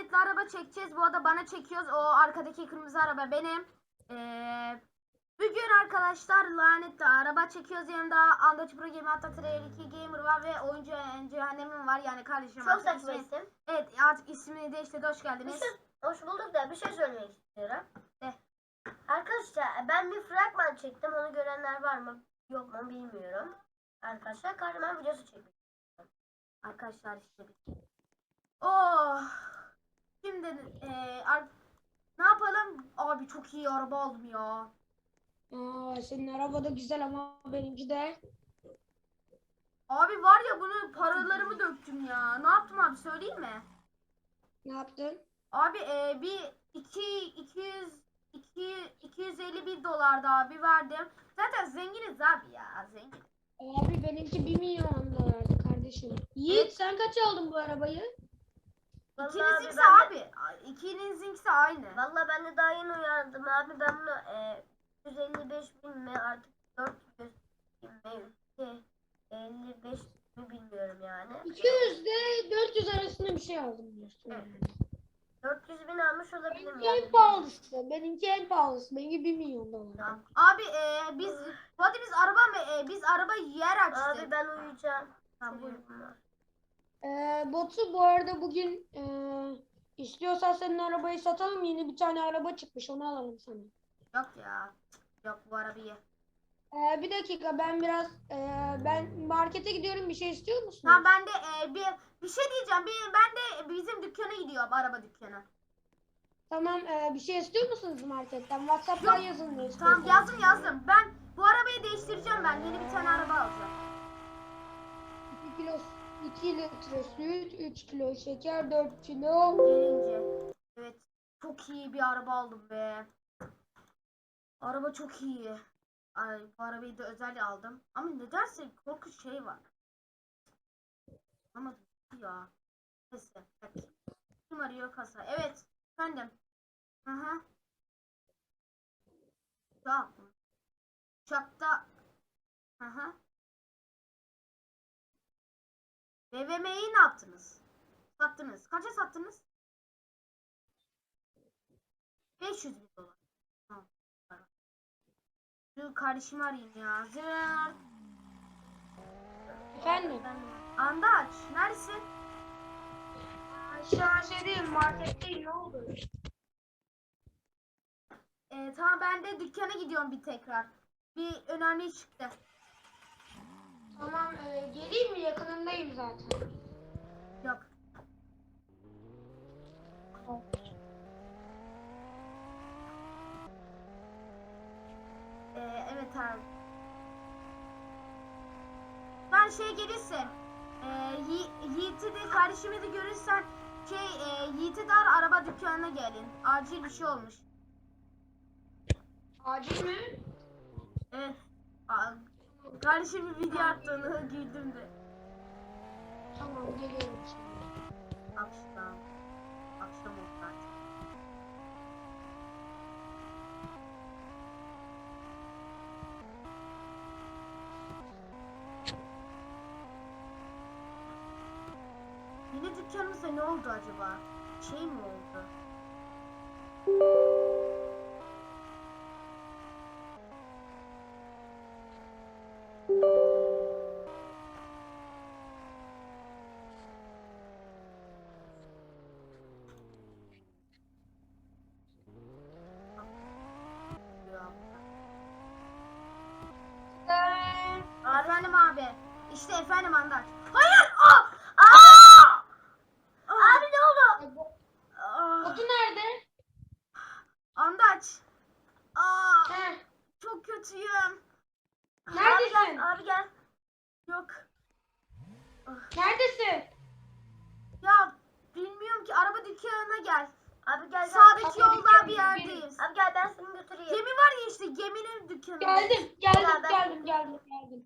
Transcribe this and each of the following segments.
lanetli araba çekeceğiz. Bu arada bana çekiyoruz. O arkadaki kırmızı araba benim. Ee, bugün arkadaşlar lanetli araba çekiyoruz. Yanımda Andaç Pro Game Hatta Trail 2 Gamer var ve oyuncu cehennemim var. Yani kardeşim. Çok saçma isim. Evet artık ismini değiştirdi. Hoş geldiniz. şey, hoş bulduk da bir şey söylemek istiyorum. De. Arkadaşlar ben bir fragman çektim. Onu görenler var mı? Yok mu bilmiyorum. Arkadaşlar kahraman videosu çektim. Arkadaşlar işte bir. Oh. Şimdi ee, ar- ne yapalım? Abi çok iyi araba aldım ya. Aa, senin araba da güzel ama benimki de. Abi var ya bunu paralarımı döktüm ya. Ne yaptım abi söyleyeyim mi? Ne yaptın? Abi e, bir 2 200 2 251 dolardı abi verdim. Zaten zenginiz abi ya zengin. Abi benimki 1 milyon dolardı kardeşim. Yiğit sen kaç aldın bu arabayı? İkinizinkisi ben de- abi. İkinizinkisi aynı. Valla ben de daha yeni uyandım abi. Ben bunu e, 155 bin mi artık 400 bin mi? Şey, 55 mi bilmiyorum yani. 200 de 400 arasında bir şey aldım diyorsun. Evet. yani. 400 bin almış olabilirim Benimki yani. en pahalısı. Benimki en pahalısı. Benimki 1 milyon dolar. Tamam. Abi e, biz arada biz araba mı e, biz araba yer açtık. Abi ben uyuyacağım. Tamam, Çok buyur. uykum var. Ee, Botu bu arada bugün e, istiyorsan senin arabayı satalım. Yeni bir tane araba çıkmış. Onu alalım sana. Yok ya. Yok bu arabayı. Ee, bir dakika ben biraz e, ben markete gidiyorum. Bir şey istiyor musun? Tamam ben de e, bir bir şey diyeceğim. Bir, ben de bizim dükkana gidiyorum araba dükkanı. Tamam e, bir şey istiyor musunuz marketten? WhatsApp'tan Yok. yazın ne Tamam istiyorsanız. yazdım yazdım. Ben bu arabayı değiştireceğim ben. Yeni bir tane araba alacağım. 2 kilo 2 litre süt, 3 kilo şeker, 4 kilo. Gelince. Evet. Çok iyi bir araba aldım be. Araba çok iyi. Ay bu arabayı da özel aldım. Ama nedense korkunç şey var. Ama ya. Neyse. Kim arıyor kasa? Evet. Efendim. Hı hı. Uçak? Uçakta. Hı hı. BVM'yi ne yaptınız? Sattınız. Kaça sattınız? 500 bin dolar. Tamam. Şu kardeşimi arayayım ya. Zırt. Efendim? Andaç. Neredesin? Şu an şey değil, marketteyim ne oldu? Ee, tamam ben de dükkana gidiyorum bir tekrar. Bir önemli çıktı. Tamam e, geleyim mi? Yakınındayım zaten. Yok. Ee, evet abi. Ben şey gelirse e, Yi- Yiğit'i de kardeşimi de görürsen şey e, Yiğit'i de ar araba dükkanına gelin. Acil bir şey olmuş. Acil mi? Kardeşim bir video attığını güldüm de. Tamam geliyorum şimdi. Akşam. Akşam oldu artık. Yeni dükkanımızda ne oldu acaba? Şey mi oldu? Ya. Efendim abi. İşte efendim Andaç. Hayır! Aa! Aa! Abi ne oldu? E, bu- Aa! Botu nerede? Andaç. Aa! Heh, Çok kötüyüm. Neredesin? Abi gel. Yok. Neredesin? Ya bilmiyorum ki araba dükkanına gel. Abi gel gel. Sağdaki yolda bir yerdeyiz. Abi gel ben seni götüreyim. Gemi var ya işte geminin dükkanı. Geldim, geldim, Ya ben- geldim, geldim, geldim.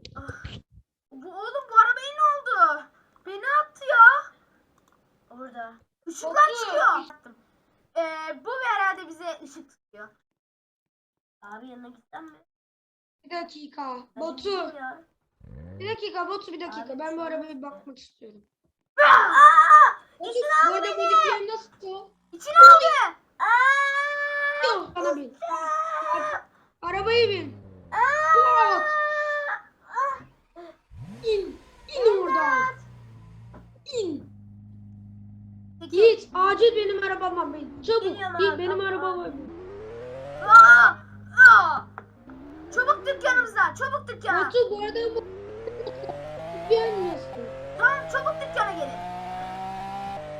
Bu oğlum bu arabaya ne oldu? Beni attı ya. Orada. Işıklar Batu. çıkıyor. Ee, bu herhalde bize ışık tutuyor. Abi yanına gitsem mi? Bir dakika. Ben gideyim ya. Bir dakika Botu bir dakika. Abi, Ben bu arabaya bir bakmak istiyorum. Aa! İçine aldı beni. Burada nasıl? İçine aldı. Yok bana bin. Arabayı bin. Murat. İn. İn oradan. İn. Git. Acil benim arabama bin. Çabuk. Geliyorum Git benim arabam. arabama bin. Çabuk dükkanımıza. Çabuk dükkana. Batu bu arada bu... Gelmiyorsun. Tamam çabuk dükkana gelin.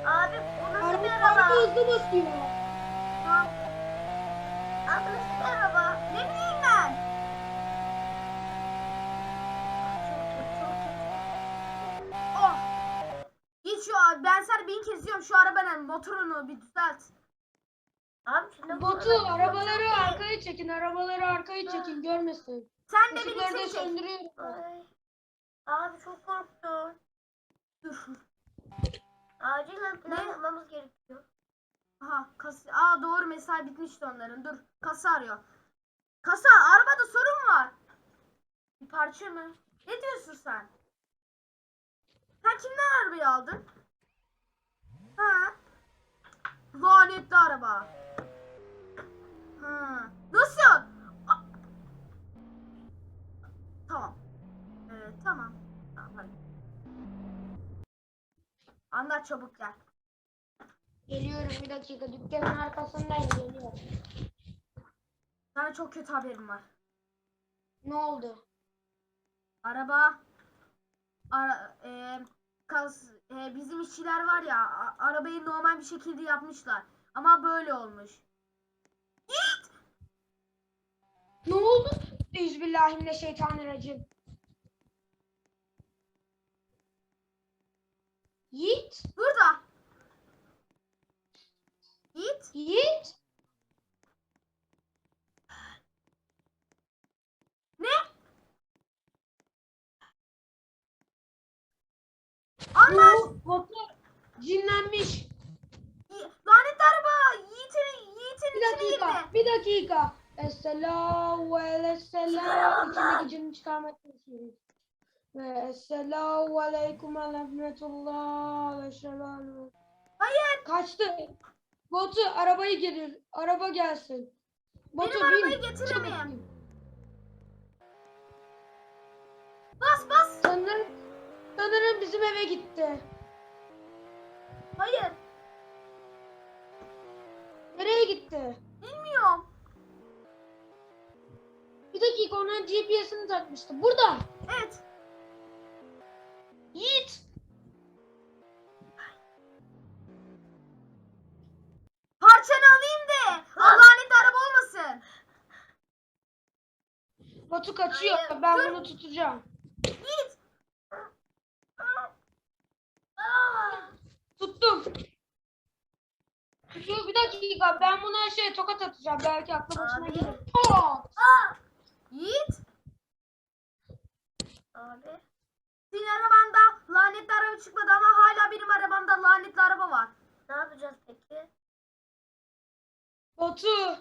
Abi bu nasıl Araba, bir araba araba? hızlı basıyor. Abi nasıl bir araba? Ne bileyim ben? Çok çok. Oh. Git şu an, ben sana bin kez diyorum şu arabanın motorunu bir düzelt. Abi şimdi bu Batu araba- arabaları arkaya çekin. Arabaları arkaya çekin görmesin. Sen de beni Işıkları da çek. söndürüyorum. Ay. Abi çok korktum. Dur. Acilen plan Ne? yapmamız gerekiyor. Aha, kasa. Aa doğru mesai bitmişti onların. Dur. Kasa arıyor. Kasa, arabada sorun var. Bir parça mı? Ne diyorsun sen? Sen kimden arabayı aldın? Ha? Lanetli araba. Ha. Nasıl? A- tamam. Evet, tamam. Anlat çabuk gel. Geliyorum bir dakika. Dükkanın arkasındayım geliyorum. Sana çok kötü haberim var. Ne oldu? Araba ara, e, kas, e, bizim işçiler var ya a- arabayı normal bir şekilde yapmışlar. Ama böyle olmuş. Ne oldu? Euzubillahimineşşeytanirracim. Yiğit. Burada. Git. Yiğit. Ne? Anlaş. Bu Batu cinlenmiş. Lanet araba. Yiğit'in Yiğit'in Bir içine dakika. girdi. Bir dakika. Esselamu aleyhisselam. İçindeki cini çıkarmak çalışıyoruz. Ve esselamu aleyküm ve rahmetullah ve. Hayır. Kaçtı. Batu arabayı gelir. Araba gelsin. Batu Benim arabayı bin. getiremeyim. Bas bas. Sanırım, sanırım bizim eve gitti. Hayır. Nereye gitti? Bilmiyorum. Bir dakika ona GPS'ini takmıştı. Burada. Evet. Yiğit. Parçanı alayım de. Lanet araba olmasın. Batu kaçıyor. Hayır, ben dur. bunu tutacağım. Aa! Tuttum. Tutuyor bir dakika. Ben buna şey tokat atacağım. Belki aklı başına Abi. gelir. Pat! Yiğit. Abi. Senin arabanda lanetli araba çıkmadı ama hala benim arabamda lanetli araba var. Ne yapacağız peki? Batu.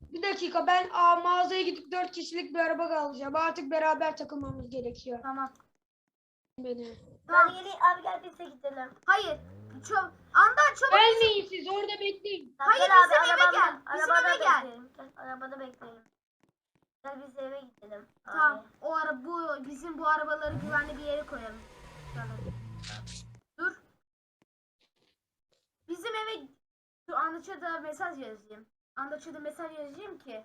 Bir dakika ben aa, mağazaya gidip dört kişilik bir araba alacağım. Artık beraber takılmamız gerekiyor. Tamam. Beni. Ben geleyim abi gel biz de gidelim. Hayır. Çab Anda çabuk. Gelmeyin siz orada bekleyin. Hayır, gel abi, bizim eve gel. Bizim arabada eve gel. bekleyelim. Gel arabada bekleyelim. Biz eve gidelim. Abi. Tamam. O ara bu bizim bu arabaları güvenli bir yere koyalım. Dur. Bizim eve şu Andaça'da mesaj yazayım. Andaça'da mesaj yazacağım ki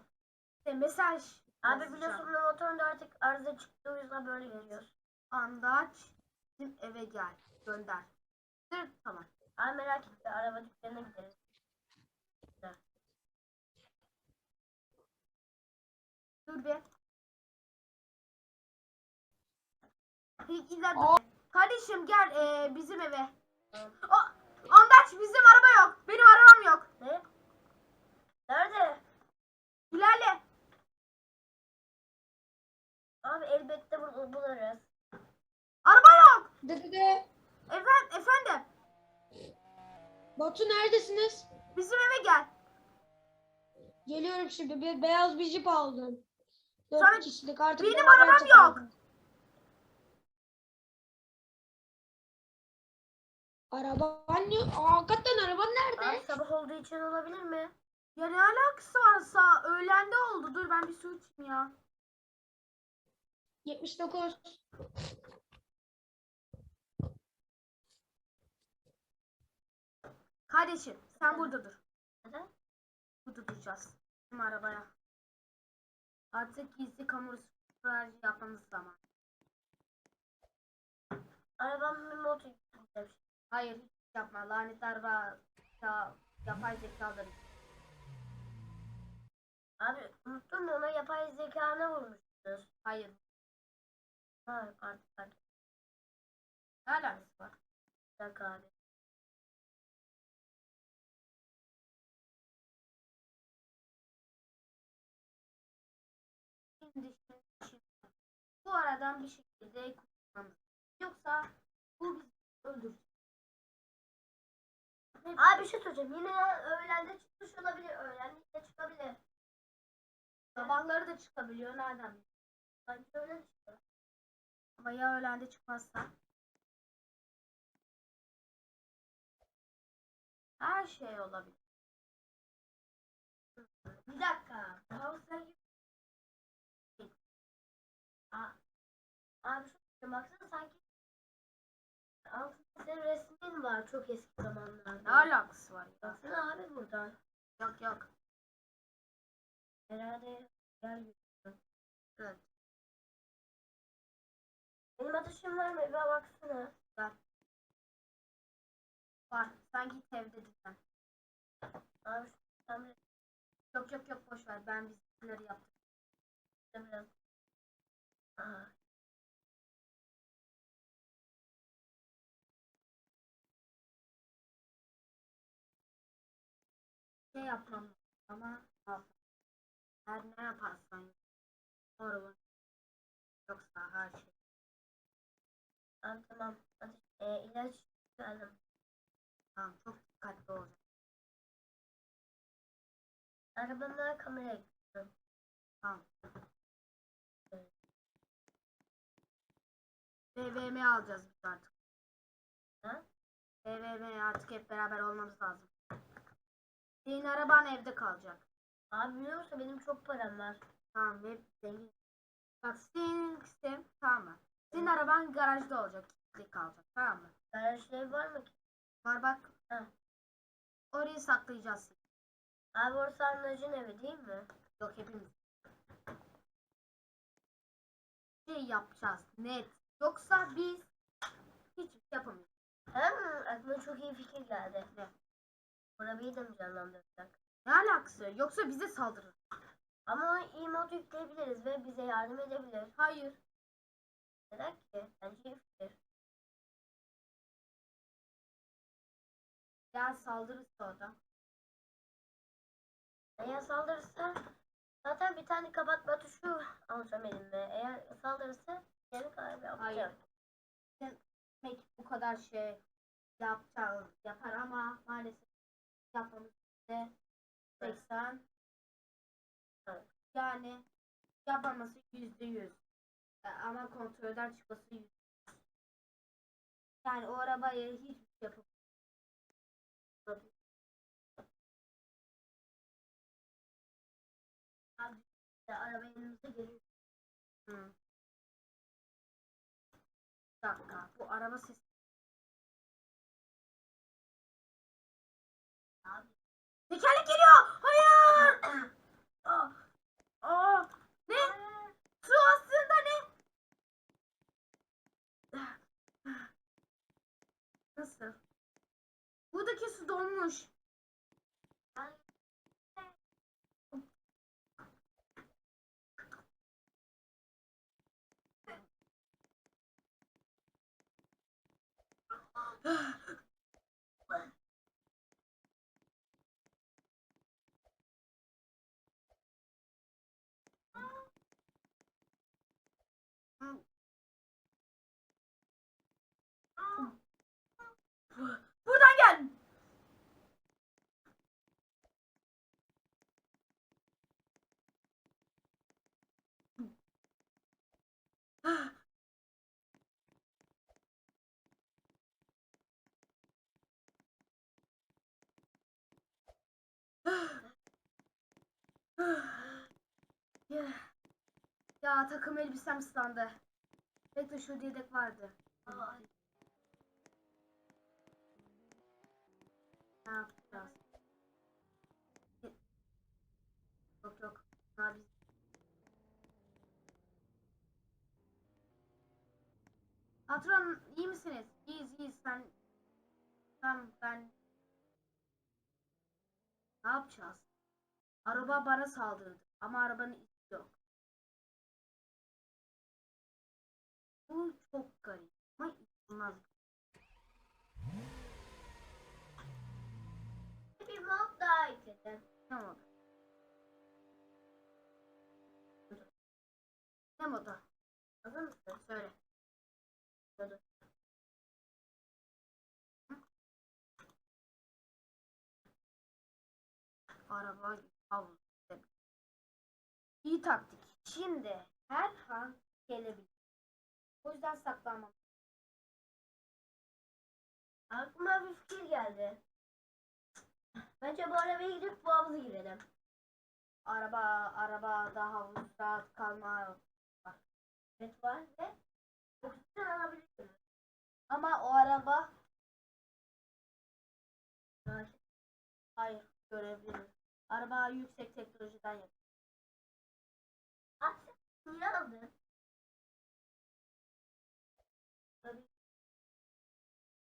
işte mesaj Abi biliyorsun motorun da artık arıza çıktı o yüzden böyle gidiyoruz. Andaç bizim eve gel. Gönder. Dur tamam. Abi merak etme araba dükkanına gideriz. Dur bir. İ- İleride. Aa. Kardeşim gel eee, bizim eve. O, Andaç bizim araba yok. Benim arabam yok. Ne? Nerede? İlerle. Abi elbette bul buluruz. Araba yok. Dede. Efendim, efendim. Batu neredesiniz? Bizim eve gel. Geliyorum şimdi. Bir beyaz bir jip aldım. Dört Sana- kişilik artık. Benim arabam yok. takılalım. Araban yok. Hakikaten araban nerede? Abi sabah olduğu için olabilir mi? Ya ne alakası varsa öğlende oldu. Dur ben bir su içeyim ya. 79. Kardeşim sen burada dur. Neden? Burada duracağız. Bizim arabaya. Artık gizli kamu süreci yapmamız zaman. Arabamın bir motor yükleyeceğim. Hayır hiç yapma. Lanetli araba ya, yapay zekaları. Abi unuttun mu ona yapay zekana vurmuşsunuz. Hayır. Ha artık artık. Ne alakası var? Bir dakika abi. Bu aradan bir şekilde kurtulmamız. Yoksa bu bizi öldürecek. Abi bir şey söyleyeceğim. Yine öğlende çıkmış olabilir. Öğlende çıkabilir. Sabahları da çıkabiliyor. Nereden biliyorsun? Bence öyle çıkıyor. Ama ya öğlende çıkmazsa? Her şey olabilir. Bir dakika. Havuzlar Abi şuna baksana sanki altında senin resmin var çok eski zamanlarda. Ne alakası var? ya? Baksana abi buradan. Yok yok. Herhalde gel. Evet. Benim ateşim var mı? Bir baksana. Var. Sen git evde dinlen. Abi sen Yok yok yok boş ver. Ben bizimkileri yaptım. biraz. Aha. Şey yapmam ama. Her ne yaparsan yap. Doğru. Yoksa her şey. Abi tamam. Ateş, e, ilaç geldim. Tamam çok dikkatli olacak. Arabamda kamera ekliyorum. Tamam. BVM alacağız biz artık. Ha? Artık hep beraber olmamız lazım. Senin araban evde kalacak. Abi biliyor musun benim çok param var. Tamam ve zengin. Bak senin sistem tamam mı? Senin araban garajda olacak. Kilitli kalacak tamam mı? Garajda ev var mı ki? Var bak. Ha. Orayı saklayacağız. Abi orası anlacın evi değil mi? Yok hepimiz. Şey yapacağız net. Yoksa biz hiçbir şey yapamayız. Hem aklıma çok iyi fikir geldi. Ne? Arabayı da mı canlandıracak? Ne alakası? Yoksa bize saldırır. Ama mod yükleyebiliriz ve bize yardım edebilir. Hayır. Neden ki? Bence iyi fikir. Gel saldırırsa o da. Eğer saldırırsa zaten bir tane kapatma tuşu alacağım elimde. Eğer saldırırsa yeni kaybı Hayır. yapacağım. Demek bu kadar şey yapacağız, yapar ama maalesef yapmamız de 80 Evet. yani yapmaması yüzde yüz E, ama kontrolden çıkması yüzde yüz. yani o arabaya hiçbir şey işte araba elimize geliyor. Hı. Bir dakika bu araba sesi Tekerlek geliyor. Hayır. Ne? Su aslında ne? Nasıl? Buradaki su donmuş. Buradan gel. Ya, ya takım elbisem ıslandı. Bekle şu yedek vardı. Aa, Ne yapacağız? Yok yok. Biz... Patron iyi misiniz? İyiyiz iyiyiz. Sen... Tamam ben... Ne yapacağız? Araba bana saldırdı. Ama arabanın Bu çok garip. Ama inanılmaz. Bir mod daha ekledim. Tamam. Ne moda? Hazır mısın? Söyle. Dur. Araba havlu. İyi taktik. Şimdi her an gelebilir. O yüzden saklanmam. Aklıma bir fikir geldi. Bence bu arabaya gidip bu havuza girelim. Araba, araba daha havuzda kalma. Evet var ve oksijen alabilirim. Ama o araba hayır görebilirim. Araba yüksek teknolojiden yapıyor. Sen niye aldın?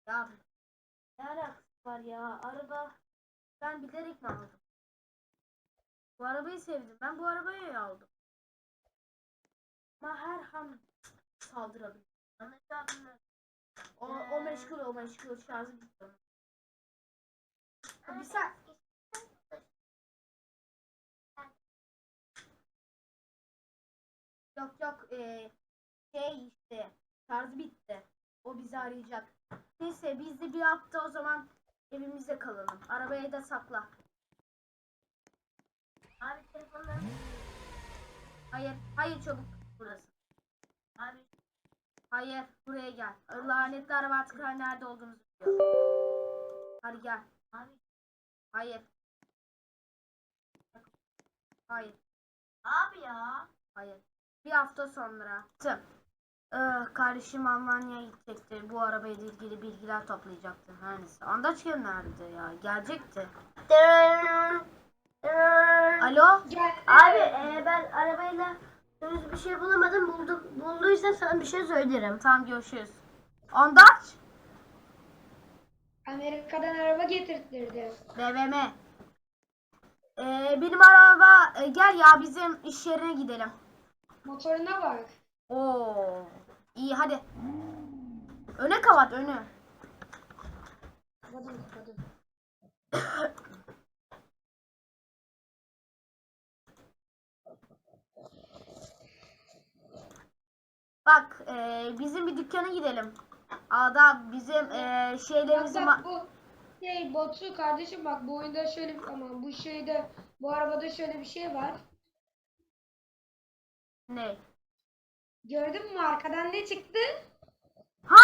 Ya ne alakası var ya? Araba ben bilerek mi aldım? Bu arabayı sevdim. Ben bu arabayı aldım. Ama her an saldırabilir. O, o meşgul o meşgul şarjı bitti. onun. Bir sen yok yok eee, şey işte şarjı bitti. O bizi arayacak. Neyse biz de bir hafta o zaman evimizde kalalım. Arabaya da sakla. Abi telefonları Hayır, hayır çabuk burası. abi Hayır, buraya gel. Lanetli araba artık nerede olduğumuzu biliyor. Hadi gel. abi Hayır. Hayır, abi ya. hayır. Bir hafta sonra. Tım. Ee, kardeşim Almanya'ya gidecekti. Bu arabayla ilgili bilgiler toplayacaktı. Her neyse. Andaçya nerede ya? Gelecekti. Alo? Gel. Abi e, ben arabayla henüz bir şey bulamadım. Bulduk, bulduysam sana bir şey söylerim. Tamam görüşürüz. Andaç? Amerika'dan araba getirtirdi. BVM. Ee, benim araba e, gel ya bizim iş yerine gidelim. Motoruna bak. Oo. İyi hadi. Öne kapat önü. Kapadım kapadım. Bak e, bizim bir dükkana gidelim. Ada bizim e, Bak şeylerimizi bak ma- bu şey Batu kardeşim bak bu oyunda şöyle ama bu şeyde bu arabada şöyle bir şey var. ne? Gördün mü arkadan ne çıktı? Ha!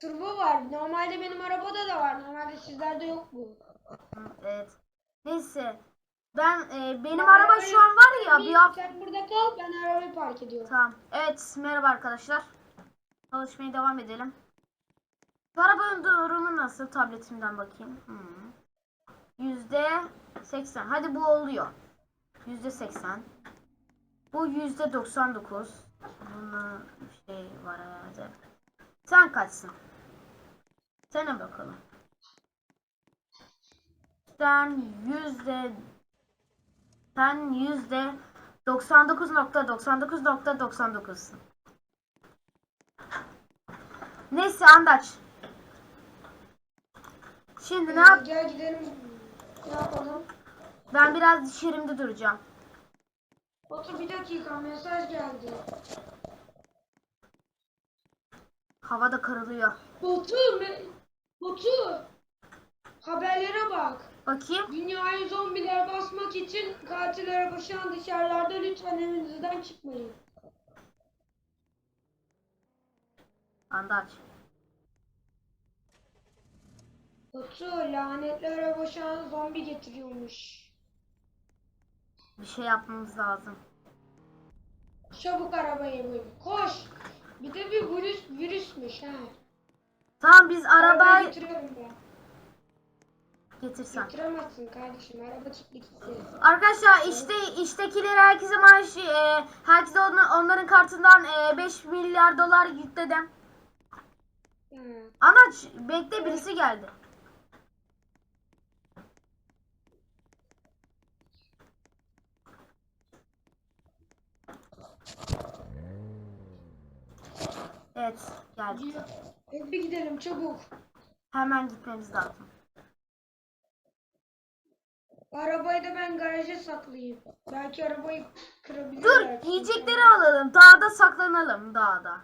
Turbo var. Normalde benim arabada da var. Normalde sizlerde yok bu. Evet. Neyse. Ben e, benim araba şu an var ya bir hafta. Sen burada kal ben arabayı park ediyorum. Tamam. Evet merhaba arkadaşlar. Çalışmaya devam edelim. Şu arabanın durumu nasıl? Tabletimden bakayım. Hmm. Yüzde seksen. Hadi bu oluyor. Yüzde seksen. Bu yüzde doksan dokuz. Bunun bir şey var herhalde. Sen kaçsın? Sana bakalım. Sen yüzde sen yüzde 99.99.99'sun. Neyse Andaç. Şimdi ne yap? Gel gidelim. Ne yapalım? Ben biraz dışarımda duracağım. Batu bir dakika mesaj geldi. Hava da karılıyor. Batu me- Batu haberlere bak. Bakayım. Dünyayı zombiler basmak için katil araba şu an dışarılarda lütfen evinizden çıkmayın. Andaç. Batu lanetli araba şu an zombi getiriyormuş. Bir şey yapmamız lazım. Çabuk arabaya bin. Koş. Bir de bir virüs virüsmüş ha. Tamam biz Arabayı getiriyorum ben. getirsen. Getiremezsin kardeşim. Araba gitti. Arkadaşlar işte iştekileri herkese maaş e, herkese onu- onların kartından e, 5 milyar dolar yükledim. Ha. Anaç bekle birisi geldi. Evet geldi. Gidiyor. Eve gidelim çabuk. Hemen gitmemiz lazım. Arabayı da ben garaja saklayayım. Belki arabayı kırabilirler. Dur yiyecekleri alalım. Dağda saklanalım dağda.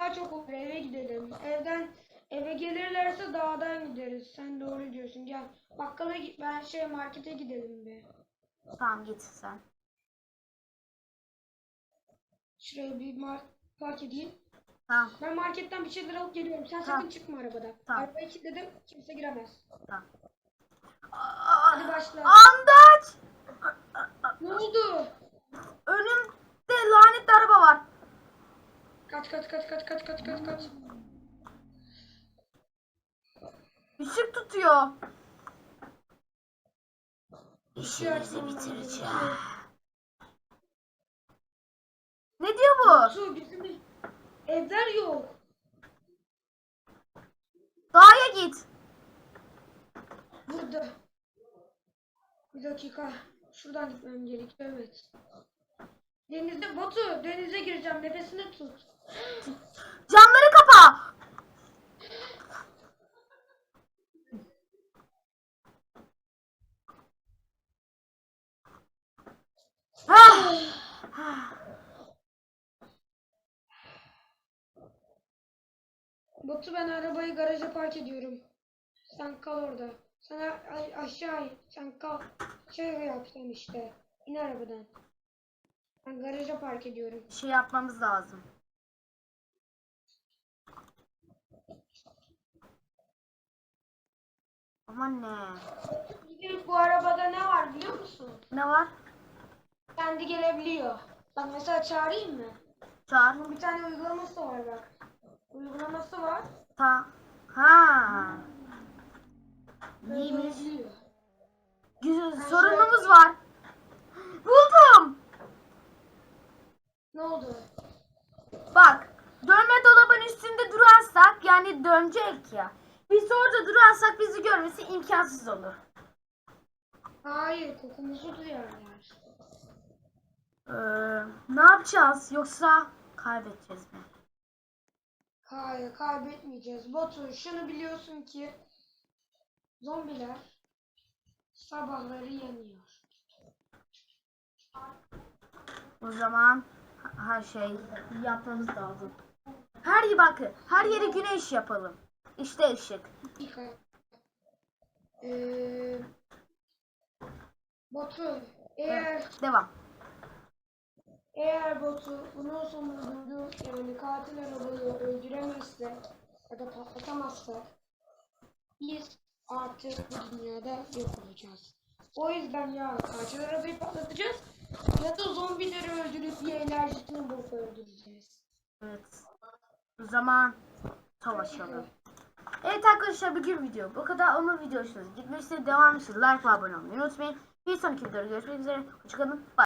Daha çok olur eve gidelim. Evden eve gelirlerse dağdan gideriz. Sen doğru diyorsun. Gel bakkala git ben şey markete gidelim be. Tamam git sen. Şuraya bir mark park edeyim. Tamam Ben marketten bir şeyler alıp geliyorum. Sen Tamam. sakın çıkma arabadan. Tamam. Arabayı kilitledim. Kimse giremez. tamam. Hadi başla. Andaç! Ne oldu? Önümde lanetli araba var. Kaç kaç kaç kaç kaç kaç kaç kaç. Işık tutuyor. İşimizi İşimizi bitireceğim. Ne diyor bu? Su bizim evler yok. Dağa git. Burada. Bir dakika. Şuradan gitmem gerekiyor. Evet. Denizde Batu denize gireceğim. Nefesini tut. Camları kapa. Ah! Batu ben arabayı garaja park ediyorum. Sen kal orada. Sen a- a- aşağı in. Sen kal. Şey yap sen işte. İn arabadan. Ben garaja park ediyorum. Şey yapmamız lazım. Aman ne? Bizim bu arabada ne var biliyor musun? Ne var? Kendi gelebiliyor. Bak mesela çağırayım mı? Çağır. Bir tane uygulaması var bak. Uygulaması var. Ta. Ha. Gelebiliyor. Güzel. Sorunumuz var. Buldum. Ne oldu? Bak. Dönme dolabın üstünde durarsak yani dönecek ya. Biz orada durarsak bizi görmesi imkansız olur. Hayır kokumuzu duyarlar. Ee, ne yapacağız? Yoksa kaybedeceğiz mi? Hayır kaybetmeyeceğiz. Batu şunu biliyorsun ki zombiler sabahları yanıyor. O zaman her şey yapmamız lazım. Her bakın, her yeri güneş yapalım. İşte ışık. Ee, Batu eğer Evet, devam. Eğer Batu bunun sonucunu yani katil arabayı öldüremezse ya da patlatamazsa biz artık bu dünyada yok olacağız. O yüzden ya katil arabayı patlatacağız ya da zombileri öldürüp bir enerjisini bulup öldüreceğiz. Evet. O zaman savaşalım. Evet arkadaşlar bugün video bu kadar. Onun video hoşunuza gitmişse devam için like ve abone olmayı unutmayın. Bir sonraki videoda görüşmek üzere. Hoşçakalın. Bye.